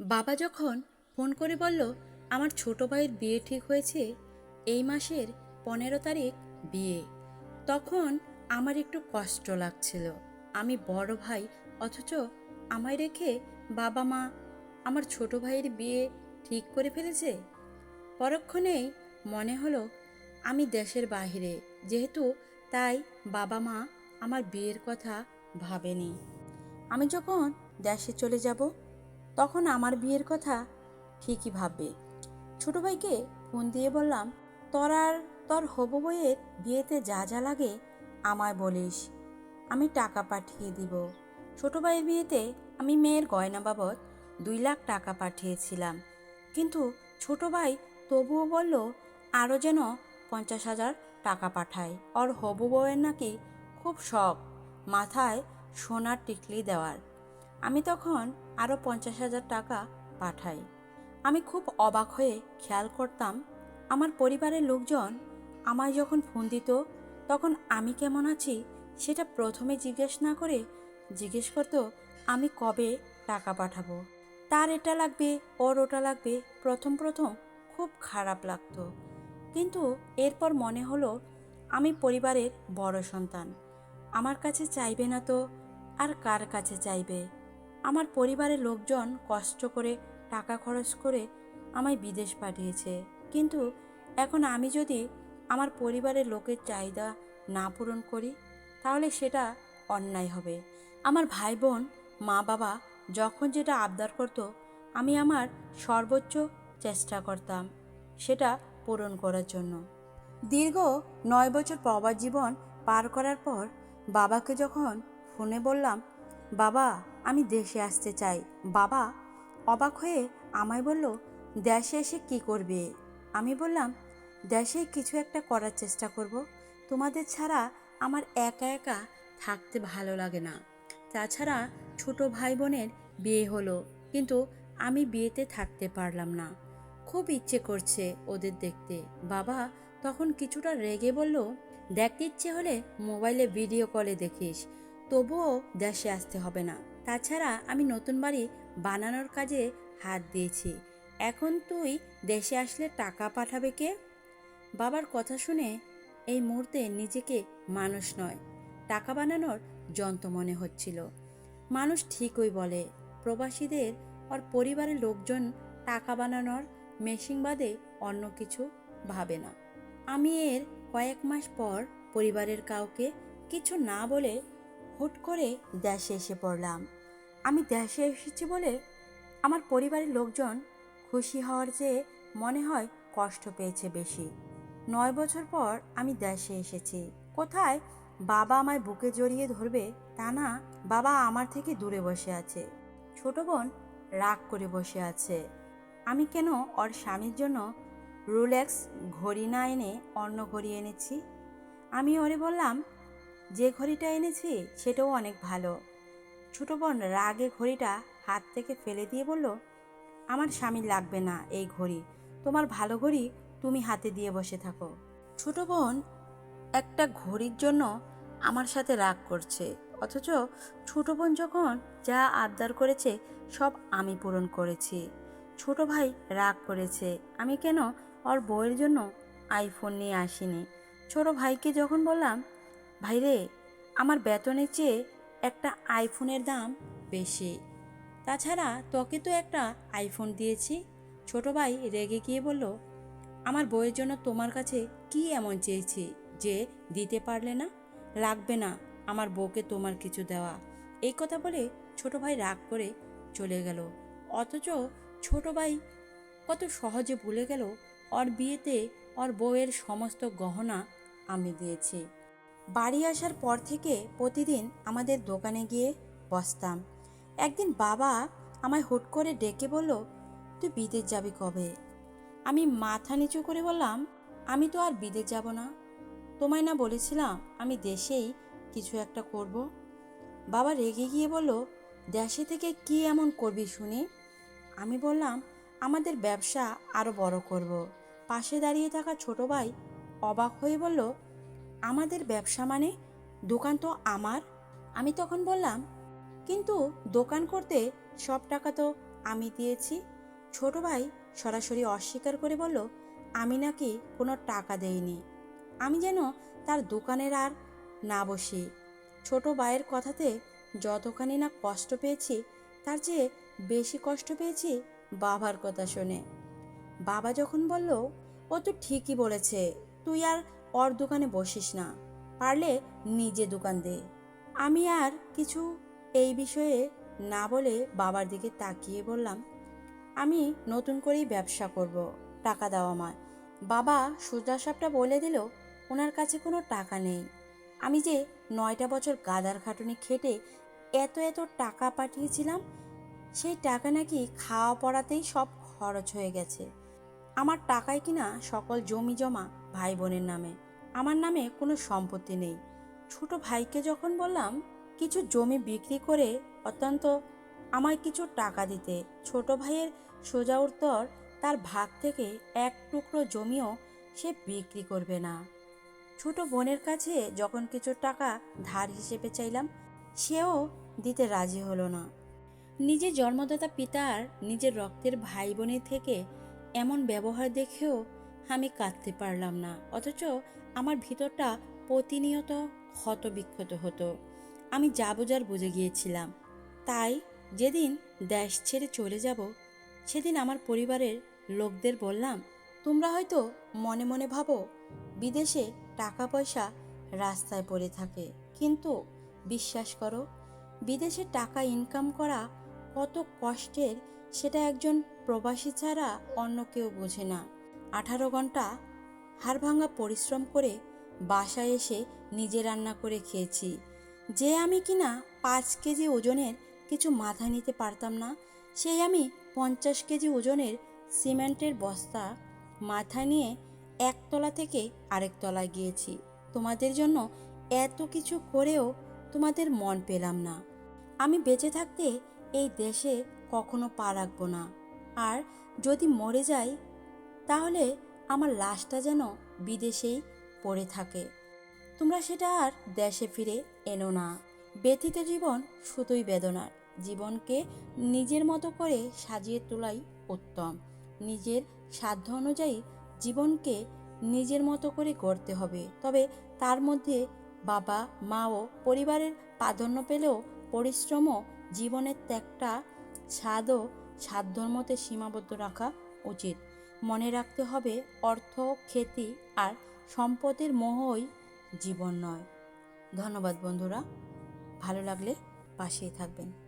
বাবা যখন ফোন করে বলল, আমার ছোট ভাইয়ের বিয়ে ঠিক হয়েছে, এই মাসের পনেরো তারিখ বিয়ে। তখন আমার একটু কষ্ট লাগছিল। আমি বড় ভাই, অথচ আমায় রেখে বাবা মা আমার ছোট ভাইয়ের বিয়ে ঠিক করে ফেলেছে। পরক্ষণেই মনে হলো, আমি দেশের বাইরে যেহেতু তাই বাবা মা আমার বিয়ের কথা ভাবেনি। আমি যখন দেশে চলে যাব তখন আমার বিয়ের কথা ঠিকই ভাববে। ছোটো ভাইকে ফোন দিয়ে বললাম, তোর আর তোর হবু বইয়ের বিয়েতে যা যা লাগে আমায় বলিস, আমি টাকা পাঠিয়ে দিব। ছোটো ভাইয়ের বিয়েতে আমি মেয়ের গয়না বাবদ দুই লাখ টাকা পাঠিয়েছিলাম। কিন্তু ছোট ভাই তবুও বলল, আরও যেন পঞ্চাশ হাজার টাকা পাঠায়। ওর হবু বউয়ের নাকি খুব শখ, মাথায় সোনার টিকলি দেওয়ার। আমি তখন আরও পঞ্চাশ হাজার টাকা পাঠাই আমি খুব অবাক হয়ে খেয়াল করতাম, আমার পরিবারের লোকজন আমায় যখন ফোন দিত, তখন আমি কেমন আছি সেটা প্রথমে জিজ্ঞেস না করে জিজ্ঞেস করতো, আমি কবে টাকা পাঠাবো? তার এটা লাগবে, ওর ওটা লাগবে। প্রথম প্রথম খুব খারাপ লাগতো। কিন্তু এরপর মনে হলো, আমি পরিবারের বড় সন্তান। আমার কাছে চাইবে না তো, আর কার কাছে চাইবে? আমার পরিবারের লোকজন কষ্ট করে টাকা খরচ করে আমায় বিদেশ পাঠিয়েছে। কিন্তু এখন আমি যদি আমার পরিবারের লোকের চাহিদা না পূরণ করি, তাহলে সেটা অন্যায় হবে। আমার ভাই বোন মা বাবা যখন যেটা আবদার করত, আমি আমার সর্বোচ্চ চেষ্টা করতাম সেটা পূরণ করার জন্য। দীর্ঘ নয় বছর প্রবাস জীবন পার করার পর বাবাকে যখন ফোনে বললাম, বাবা আমি দেশে আসতে চাই। বাবা অবাক হয়ে আমায় বলল, দেশে এসে কি করবে? আমি বললাম, দেশে কিছু একটা করার চেষ্টা করব। তোমাদের ছাড়া আমার একা একা থাকতে ভালো লাগে না। তাছাড়া ছোট ভাই বোনের বিয়ে হলো, কিন্তু আমি বিয়েতে থাকতে পারলাম না। খুব ইচ্ছে করছে ওদের দেখতে। বাবা তখন কিছুটা রেগে বলল দেখতে ইচ্ছে হলে মোবাইলে ভিডিও কলে দেখিস। তবুও দেশে আসতে হবে না। তাছাড়া আমি নতুন বাড়ি বানানোর কাজে হাত দিয়েছি। এখন তুই দেশে আসলে টাকা পাঠাবে কে? বাবার কথা শুনে এই মুহূর্তে নিজেকে মানুষ নয়, টাকা বানানোর যন্ত্র মনে হচ্ছিল। মানুষ ঠিকই বলে, প্রবাসীদের ওর পরিবারের লোকজন টাকা বানানোর মেশিন বাদে অন্য কিছু ভাবে না। আমি এর কয়েক মাস পর পরিবারের কাউকে কিছু না বলে হুট করে দেশে এসে পড়লাম। আমি দেশে এসেছি বলে আমার পরিবারের লোকজন খুশি হওয়ার চেয়ে মনে হয় কষ্ট পেয়েছে বেশি। নয় বছর পর আমি দেশে এসেছি। কোথায় বাবা আমায় বুকে জড়িয়ে ধরবে তা না, বাবা আমার থেকে দূরে বসে আছে। ছোট বোন রাগ করে বসে আছে। আমি কেন ওর স্বামীর জন্য রুলেক্স ঘড়ি না এনে অন্য ঘড়ি এনেছি? আমি ওরে বললাম, যে ঘড়িটা এনেছি, সেটাও অনেক ভালো। ছোট বোন রাগে ঘড়িটা হাত থেকে ফেলে দিয়ে বলল, আমার স্বামীর লাগবে না এই ঘড়ি। তোমার ভালো ঘড়ি তুমি হাতে দিয়ে বসে থাকো। ছোট বোন একটা ঘড়ির জন্য আমার সাথে রাগ করছে। অথচ ছোট বোন যখন যা আবদার করেছে সব আমি পূরণ করেছি। ছোট ভাই রাগ করেছে, আমি কেন ওর বউয়ের জন্য আইফোন নিয়ে আসিনি? ছোট ভাইকে যখন বললাম ভাই রে আমার বেতনের চেয়ে একটা আইফোনের দাম বেশি। তাছাড়া তোকে তো একটা আইফোন দিয়েছি। ছোট ভাই রেগে গিয়ে বলল, আমার বইয়ের জন্য তোমার কাছে কি এমন চেয়েছি যে দিতে পারলে না? লাগবে না আমার বউকে তোমার কিছু দেওয়া। এই কথা বলে ছোট ভাই রাগ করে চলে গেল। অথচ ছোট ভাই কত সহজে ভুলে গেল, ওর বিয়েতে ওর বউয়ের সমস্ত গহনা আমি দিয়েছি। বাড়ি আসার পর থেকে প্রতিদিন আমাদের দোকানে গিয়ে বসতাম। একদিন বাবা আমায় হুট করে ডেকে বলল, তুই বিদেশ যাবি কবে? আমি মাথা নিচু করে বললাম, আমি তো আর বিদেশ যাব না। তোমায় না বলেছিলাম আমি দেশেই কিছু একটা করব? বাবা রেগে গিয়ে বলল, দেশে থেকে কি এমন করবি শুনি? আমি বললাম, আমাদের ব্যবসা আরও বড় করব। পাশে দাঁড়িয়ে থাকা ছোট ভাই অবাক হয়ে বলল আমাদের ব্যবসা মানে দোকান তো আমার, আমি তখন বললাম, কিন্তু দোকান করতে সব টাকা তো আমি দিয়েছি। ছোট ভাই সরাসরি অস্বীকার করে বলল, আমি নাকি কোনো টাকা দেইনি, আমি যেন তার দোকানের আর না বসি। ছোট ভাইয়ের কথাতে যতখানি না কষ্ট পেয়েছি, তার চেয়ে বেশি কষ্ট পেয়েছি বাবার কথা শুনে। বাবা যখন বলল, ও তো ঠিকই বলেছে, তুই আর ওর দোকানে বসিস না। পারলে নিজে দোকান দে। আমি আর কিছু এই বিষয়ে না বলে বাবার দিকে তাকিয়ে বললাম, আমি নতুন করেই ব্যবসা করব, টাকা দাও আমার বাবা সোজা সাপটা বলে দিল, ওনার কাছে কোনো টাকা নেই। আমি যে নয়টা বছর গাদার খাটুনি খেটে এত এত টাকা পাঠিয়েছিলাম, সেই টাকা নাকি খাওয়া পড়াতেই সব খরচ হয়ে গেছে। আমার টাকায় কিনা সকল জমি জমা ভাই বোনের নামে। আমার নামে কোনো সম্পত্তি নেই। ছোট ভাইকে যখন বললাম, কিছু জমি বিক্রি করে অত্যন্ত আমায় কিছু টাকা দিতে। ছোট ভাইয়ের সোজা উত্তর, তার ভাগ থেকে এক টুকরো জমিও সে বিক্রি করবে না। ছোট বোনের কাছে যখন কিছু টাকা ধার হিসেবে চাইলাম, সেও দিতে রাজি হলো না। নিজের জন্মদাতা পিতার নিজের রক্তের ভাই বোনের থেকে এমন ব্যবহার দেখেও আমি কাঁদতে পারলাম না। অথচ আমার ভিতরটা প্রতিনিয়ত ক্ষতবিক্ষত হতো। আমি যা বোঝার বুঝে গিয়েছিলাম। তাই যেদিন দেশ ছেড়ে চলে যাব, সেদিন আমার পরিবারের লোকদের বললাম, তোমরা হয়তো মনে মনে ভাবো, বিদেশে টাকা পয়সা রাস্তায় পড়ে থাকে। কিন্তু বিশ্বাস করো, বিদেশে টাকা ইনকাম করা কত কষ্টের, সেটা একজন প্রবাসী ছাড়া অন্য কেউ বোঝে না। আঠারো ঘণ্টা হাড়ভাঙা পরিশ্রম করে বাসায় এসে নিজে রান্না করে খেয়েছি। যে আমি কিনা পাঁচ কেজি ওজনের কিছু মাথা নিতে পারতাম না, সেই আমি পঞ্চাশ কেজি ওজনের সিমেন্টের বস্তা মাথা নিয়ে একতলা থেকে আরেক তলায় গিয়েছি। তোমাদের জন্য এত কিছু করেও তোমাদের মন পেলাম না। আমি বেঁচে থাকতে এই দেশে কখনো পা রাখব না। আর যদি মরে যাই, তাহলে আমার লাশটা যেন বিদেশেই পড়ে থাকে। তোমরা সেটা আর দেশে ফিরে এনো না। ব্যথিত জীবন শুধুই বেদনার। জীবনকে নিজের মতো করে সাজিয়ে তোলাই উত্তম। নিজের সাধ্য অনুযায়ী জীবনকে নিজের মতো করে গড়তে হবে। তবে তার মধ্যে বাবা, মা ও পরিবারের প্রাধান্য পেলেও পরিশ্রমও জীবনের ত্যাগটা স্বাদও সাধ্যর মতে সীমাবদ্ধ রাখা উচিত। মনে রাখতে হবে অর্থ, খ্যাতি আর সম্পদের মোহই জীবন নয়। ধন্যবাদ বন্ধুরা। ভালো লাগলে পাশেই থাকবেন।